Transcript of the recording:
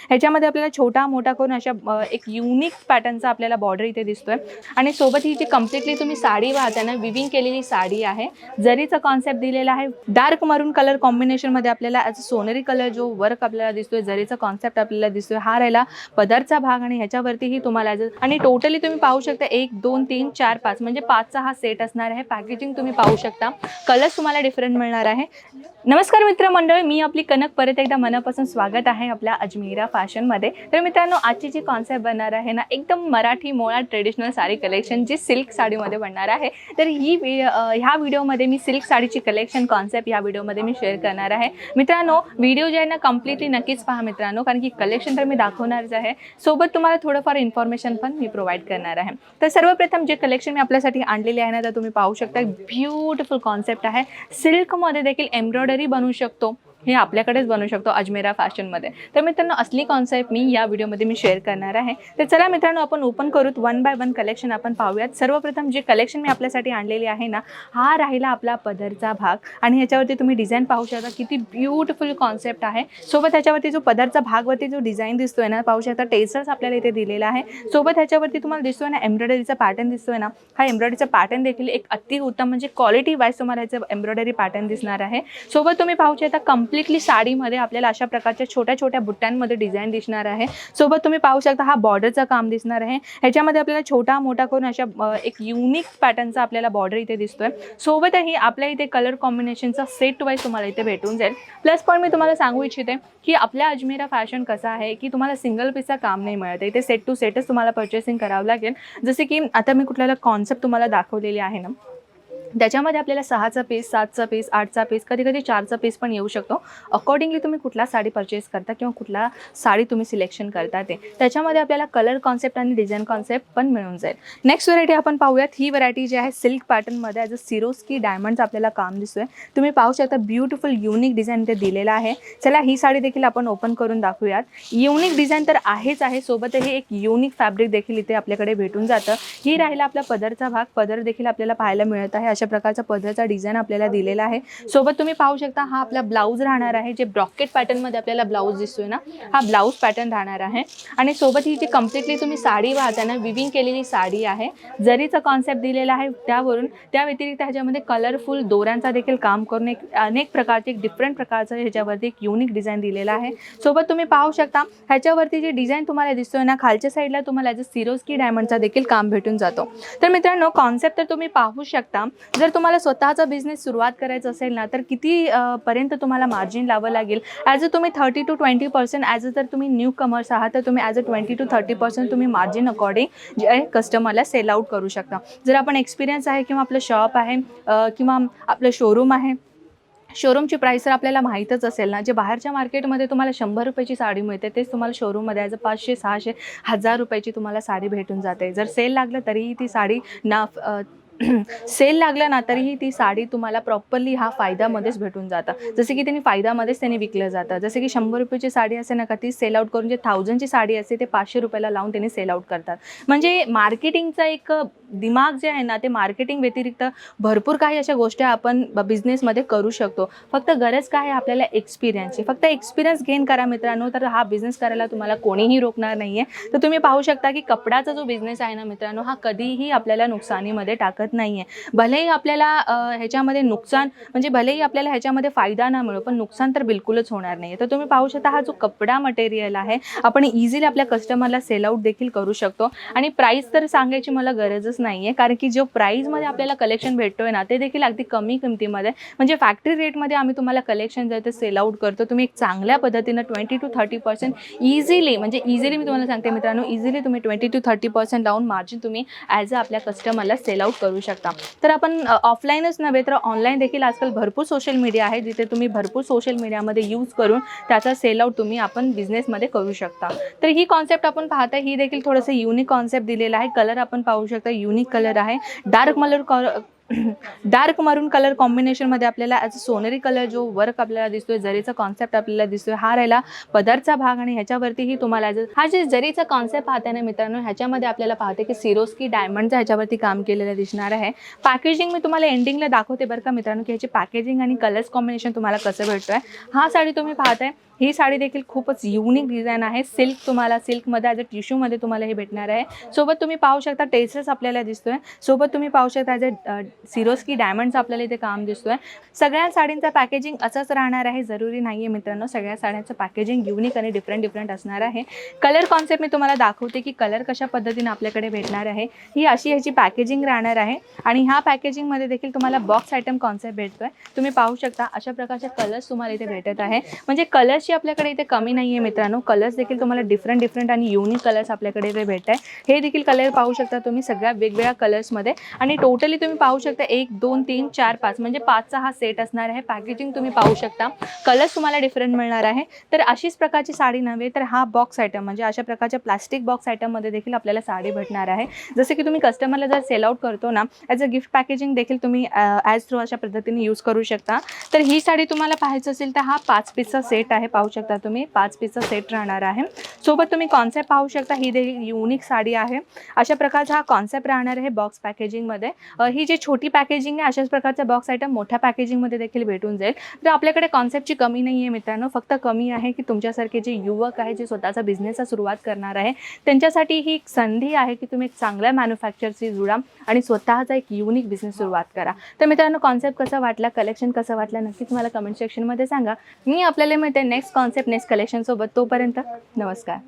ह्याच्यामध्ये आपल्याला छोटा मोठा करून अशा एक युनिक पॅटर्नचा आपल्याला बॉर्डर इथे दिसतोय. आणि सोबत ही जी कम्प्लिटली तुम्ही साडी पाहताना विविंग केलेली साडी आहे. जरीचा कॉन्सेप्ट दिलेला आहे डार्क मरून कलर कॉम्बिनेशनमध्ये आपल्याला ॲज सोनेरी कलर जो वर्क आपल्याला दिसतोय जरीचा कॉन्सेप्ट आपल्याला दिसतोय हा राहिला पदरचा भाग आणि ह्याच्यावरतीही तुम्हाला आणि टोटली तुम्ही पाहू शकता एक दोन तीन चार पाच म्हणजे पाचचा हा सेट असणार आहे. पॅकेजिंग तुम्ही पाहू शकता. कलर्स तुम्हाला डिफरंट मिळणार आहे. नमस्कार मित्र मंडळी मी आपली कनक. परत एकदा मनापासून स्वागत आहे आपल्या अजमेरा फॅशनमध्ये. तर मित्रांनो आजची जी कॉन्सेप्ट बनणार आहे ना एकदम मराठी मोळा ट्रेडिशनल साडी कलेक्शन जी सिल्क साडीमध्ये बनणार आहे. तर ही ह्या व्हिडिओमध्ये मी सिल्क साडीची कलेक्शन कॉन्सेप्ट या व्हिडिओमध्ये मी शेअर करणार आहे. मित्रांनो व्हिडिओ जे आहे ना कम्प्लिटली नक्कीच पहा मित्रांनो कारण की कलेक्शन तर मी दाखवणारच आहे. सोबत तुम्हाला थोडंफार इन्फॉर्मेशन पण मी प्रोव्हाइड करणार आहे. तर सर्वप्रथम जे कलेक्शन मी आपल्यासाठी आणलेले आहे ना तर तुम्ही पाहू शकता ब्युटिफुल कॉन्सेप्ट आहे. सिल्कमध्ये देखील एम्ब्रॉयडरी बनवू शकतो. हे आपल्याकडेच बनवू शकतो अजमेरा फॅशनमध्ये. तर मित्रांनो असली कॉन्सेप्ट मी या व्हिडिओमध्ये मी शेअर करणार आहे. तर चला मित्रांनो आपण ओपन करूत वन बाय वन कलेक्शन आपण पाहूयात. सर्वप्रथम जे कलेक्शन मी आपल्यासाठी आणलेली आहे ना हा राहिला आपला पदरचा भाग. आणि ह्याच्यावरती तुम्ही डिझाईन पाहू शकता किती ब्युटिफुल कॉन्सेप्ट आहे. सोबत ह्याच्यावरती जो पदरचा भागवरती जो डिझाईन दिसतोय ना पाहू शकता टेसर्स आपल्याला इथे दिलेला आहे. सोबत ह्याच्यावरती तुम्हाला दिसतोय ना एम्ब्रॉयडरीचा पॅटर्न दिसतोय ना हा एम्ब्रॉयडरीचा पॅटर्न देखील एक अति उत्तम म्हणजे क्वालिटी वाईज तुम्हाला ह्याचं एम्ब्रॉयडरी पॅटर्न दिसणार आहे. सोबत तुम्ही पाहू शकता कम्प्लिटली साडीमध्ये आपल्याला अशा प्रकारच्या छोट्या छोट्या बुट्ट्यांमध्ये डिझाईन दिसणार आहे. सोबत तुम्ही पाहू शकता हा बॉर्डरचं काम दिसणार आहे. ह्याच्यामध्ये आपल्याला छोटा मोठा करून अशा एक युनिक पॅटर्नचा आपल्याला बॉर्डर इथे दिसतोय. सोबतही आपल्या इथे कलर कॉम्बिनेशनचा सेट वाईज तुम्हाला इथे भेटून जाईल. प्लस पण मी तुम्हाला सांगू इच्छिते की आपल्या अजमेरा फॅशन कसा आहे की तुम्हाला सिंगल पीसचा काम नाही मिळत. आहे इथे सेट टू सेटच तुम्हाला पर्चेसिंग करावं लागेल. जसे की आता मी कुठल्याला कॉन्सेप्ट तुम्हाला दाखवलेली आहे ना. त्याच्यामध्ये आपल्याला सहाचा पीस सातचा पीस आठचा पीस कधी कधी चारचा पीस पण येऊ शकतो. अकॉर्डिंगली तुम्ही कुठला साडी परचेस करता किंवा कुठला साडी तुम्ही सिलेक्शन करता ते. त्याच्यामध्ये आपल्याला कलर कॉन्सेप्ट आणि डिझाईन कॉन्सेप्ट पण मिळून जाईल. नेक्स्ट व्हरायटी आपण पाहूयात. ही व्हरायटी जी आहे सिल्क पॅटर्नमध्ये ॲज अ सिरोस्की डायमंडचं आपल्याला काम दिसतोय. तुम्ही पाहू शकता ब्युटिफुल युनिक डिझाईन ते दिलेलं आहे. चला ही साडी देखील आपण ओपन करून दाखवूयात. युनिक डिझाईन तर आहेच आहे. सोबतही एक युनिक फॅब्रिक देखील इथे आपल्याकडे भेटून जातं. ही राहिला आपला पदरचा भाग. पदर देखील आपल्याला पाहायला मिळत आहे. अशा प्रकारचा पदरचा डिझाईन आपल्याला दिलेला आहे. सोबत तुम्ही पाहू शकता हा आपला ब्लाऊज राहणार आहे जे ब्रॉकेट पॅटर्नमध्ये आपल्याला ब्लाऊज दिसतोय ना हा ब्लाऊज पॅटर्न राहणार आहे. आणि सोबत ही जी कम्प्लिटली तुम्ही साडी पाहताना विविंग केलेली साडी आहे जरीचा कॉन्सेप्ट दिलेला आहे त्यावरून त्या व्यतिरिक्त ह्याच्यामध्ये कलरफुल दोऱ्यांचा देखील काम करून एक अनेक प्रकारचे एक डिफरंट प्रकारचं ह्याच्यावरती एक युनिक डिझाईन दिलेला आहे. सोबत तुम्ही पाहू शकता ह्याच्यावरती जे डिझाईन तुम्हाला दिसतोय ना खालच्या साईडला तुम्हाला ॲज अ सिरोस्की डायमंडचा देखील काम भेटून जातो. तर मित्रांनो कॉन्सेप्ट तर तुम्ही पाहू शकता जर तुम्हाला स्वतःचा बिझनेस सुरुवात करायचा असेल ना तर किती पर्यंत तुम्हाला मार्जिन लावावं लागेल? ॲज अ तुम्ही thirty to twenty percent as a जर तुम्ही न्यू कमर्स आहात तर तुम्ही as a twenty to thirty percent तुम्ही मार्जिन अकॉर्डिंग जे आहे कस्टमरला सेल आउट करू शकता. जर आपण एक्सपिरियन्स आहे किंवा आपलं शॉप आहे किंवा आपलं शोरूम आहे शोरूमची प्राईस तर आपल्याला माहीतच असेल ना जे बाहेरच्या मार्केटमध्ये तुम्हाला शंभर रुपयाची साडी मिळते तेच तुम्हाला शोरूममध्ये ॲज अ पाचशे सहाशे हजार रुपयाची तुम्हाला साडी भेटून जाते. जर सेल लागलं तरीही ती साडी ना सेल लागलं ना तरीही ती साडी तुम्हाला प्रॉपरली हा फायद्यामध्येच भेटून जातं. जसं की त्यांनी फायद्यामध्येच त्यांनी विकलं जातं. जसं की शंभर रुपयाची साडी असे ना का ती सेल आउट करून जे थाउजंडची साडी असते ते पाचशे रुपयाला लावून त्यांनी सेल आउट करतात. म्हणजे मार्केटिंगचा एक दिमाग जे आहे ना ते मार्केटिंग व्यतिरिक्त भरपूर काही अशा गोष्टी आपण बिझनेसमध्ये करू शकतो. फक्त गरज काय आहे आपल्याला एक्सपिरियन्सची? फक्त एक्सपिरियन्स गेन करा मित्रांनो तर हा बिझनेस करायला तुम्हाला कोणीही रोखणार नाही आहे तर तुम्ही पाहू शकता की कपडाचा जो बिझनेस आहे ना मित्रांनो हा कधीही आपल्याला नुकसानीमध्ये टाकत नाही आहे भलेही आपल्याला ह्याच्यामध्ये नुकसान म्हणजे भलेही आपल्याला ह्याच्यामध्ये फायदा ना मिळो पण नुकसान तर बिलकुलच होणार नाही आहे तर तुम्ही पाहू शकता हा जो कपडा मटेरियल आहे आपण इझिली आपल्या कस्टमरला सेल आउट देखील करू शकतो. आणि प्राईस तर सांगायची मला गरजच नाही आहे कारण की जो प्राईजमध्ये आपल्याला कलेक्शन भेटतोय ना ते देखील अगदी कमी किमतीमध्ये. म्हणजे फॅक्टरी रेटमध्ये आम्ही तुम्हाला कलेक्शन जे ते सेल आउट करतो तुम्ही एक चांगल्या पद्धतीनं twenty to thirty percent easily म्हणजे इझिली मी तुम्हाला सांगते मित्रांनो इझिली तुम्ही ट्वेंटी टू थर्टी पर्सेंट लावून मार्जिन तुम्ही ॲज अ आपल्या कस्टमरला सेल आउट करू शकता. तर आपण ऑफलाईनच नव्हे तर ऑनलाईन देखील आजकाल भरपूर सोशल मीडिया आहे जिथे तुम्ही भरपूर सोशल मीडियामध्ये यूज करून त्याचा सेल आउट तुम्ही आपण बिझनेसमध्ये करू शकता. तर ही कॉन्सेप्ट आपण पाहता ही देखील थोडंसं युनिक कॉन्सेप्ट दिलेलं आहे. कलर आपण पाहू शकता युनिक कलर आहे. Dark colour dark maroon colour कॉम्बिनेशनमध्ये आपल्याला ॲज अ सोनेरी कलर जो वर्क आपल्याला दिसतोय जरीचा कॉन्सेप्ट आपल्याला दिसतोय हा राहिला पदरचा भाग आणि ह्याच्यावरतीही तुम्हाला ॲज हा जे जरीचा कॉन्सेप्ट पाहते ना मित्रांनो ह्याच्यामध्ये आपल्याला पाहते की सिरोस्की डायमंडचा ह्याच्यावरती काम केलेलं दिसणार आहे. पॅकेजिंग मी तुम्हाला एंडिंगला दाखवते बरं का मित्रांनो की ह्याची पॅकेजिंग आणि कलर्स कॉम्बिनेशन तुम्हाला कसं भेटतोय. हा साडी तुम्ही पाहताय ही साडी देखील खूपच युनिक डिझाईन आहे. सिल्क तुम्हाला सिल्कमध्ये ॲज अ टिश्यूमध्ये तुम्हाला हे भेटणार आहे. सोबत तुम्ही पाहू शकता टेसेस आपल्याला दिसतोय. सोबत तुम्ही पाहू शकता ॲज अ सिरोस्की डायमंडचं आपल्याला इथे काम दिसतोय. सगळ्या साडींचं पॅकेजिंग असंच राहणार आहे. जरुरी नाही आहे मित्रांनो सगळ्या साड्यांचं पॅकेजिंग युनिक आणि डिफरंट डिफरंट असणार आहे. कलर कॉन्सेप्ट मी तुम्हाला दाखवते की कलर कशा पद्धतीने आपल्याकडे भेटणार आहे. ही अशी ह्याची पॅकेजिंग राहणार आहे. आणि ह्या पॅकेजिंगमध्ये देखील तुम्हाला बॉक्स आयटम कॉन्सेप्ट भेटतोय. तुम्ही पाहू शकता अशा प्रकारचे कलर्स तुम्हाला इथे भेटत आहे. म्हणजे कलर्स कलर्सची आपल्याकडे इथे कमी नाही आहे मित्रांनो. कलर्स देखील तुम्हाला डिफरंट डिफरंट आणि युनिक कलर्स आपल्याकडे इथे भेटत आहे हे देखील कलर पाहू शकता तुम्ही सगळ्या वेगवेगळ्या कलर्समध्ये आणि टोटली तुम्ही पाहू शकता एक दोन तीन चार पाच. म्हणजे पाचचा हा सेट असणार आहे. पॅकेजिंग तुम्ही पाहू शकता. कलर्स तुम्हाला डिफरंट मिळणार आहे. तर अशीच प्रकारची साडी नव्हे तर हा बॉक्स आयटम म्हणजे अशा प्रकारच्या प्लास्टिक बॉक्स आयटममध्ये देखील आपल्याला साडी भेटणार आहे. जसं की तुम्ही कस्टमरला जर सेल आउट करतो ना ॲज अ गिफ्ट पॅकेजिंग देखील तुम्ही ॲज थ्रू अशा पद्धतीने यूज करू शकता. तर ही साडी तुम्हाला पाहायचं असेल तर हा पाच पीसचा सेट आहे पाहू शकता तुम्ही. पाच पीसचा सेट राहणार आहे. सोबत तुम्ही कॉन्सेप्ट पाहू शकता ही देखील युनिक साडी आहे. अशा प्रकारचा हा कॉन्सेप्ट राहणार आहे बॉक्स पॅकेजिंगमध्ये ही जी छोटी पॅकेजिंग आहे अशाच प्रकारचा बॉक्स आयटम मोठ्या पॅकेजिंगमध्ये देखील भेटून जाईल. तर आपल्याकडे कॉन्सेप्टची कमी नाही आहे मित्रांनो. फक्त कमी आहे की तुमच्यासारखे जे युवक आहे जे स्वतःचा बिझनेसचा सुरुवात करणार आहे त्यांच्यासाठी ही एक संधी आहे की तुम्ही एक चांगल्या मॅन्युफॅक्चरशी जुळा आणि स्वतःचा एक युनिक बिझनेस सुरुवात करा. तर मित्रांनो कॉन्सेप्ट कसा वाटला कलेक्शन कसं वाटलं नक्कीच मला कमेंट सेक्शनमध्ये सांगा. मी आपल्याला मिळते नेक्स्ट कॉन्सेप्ट नेक्स्ट कलेक्शनसोबत तोपर्यंत नमस्कार.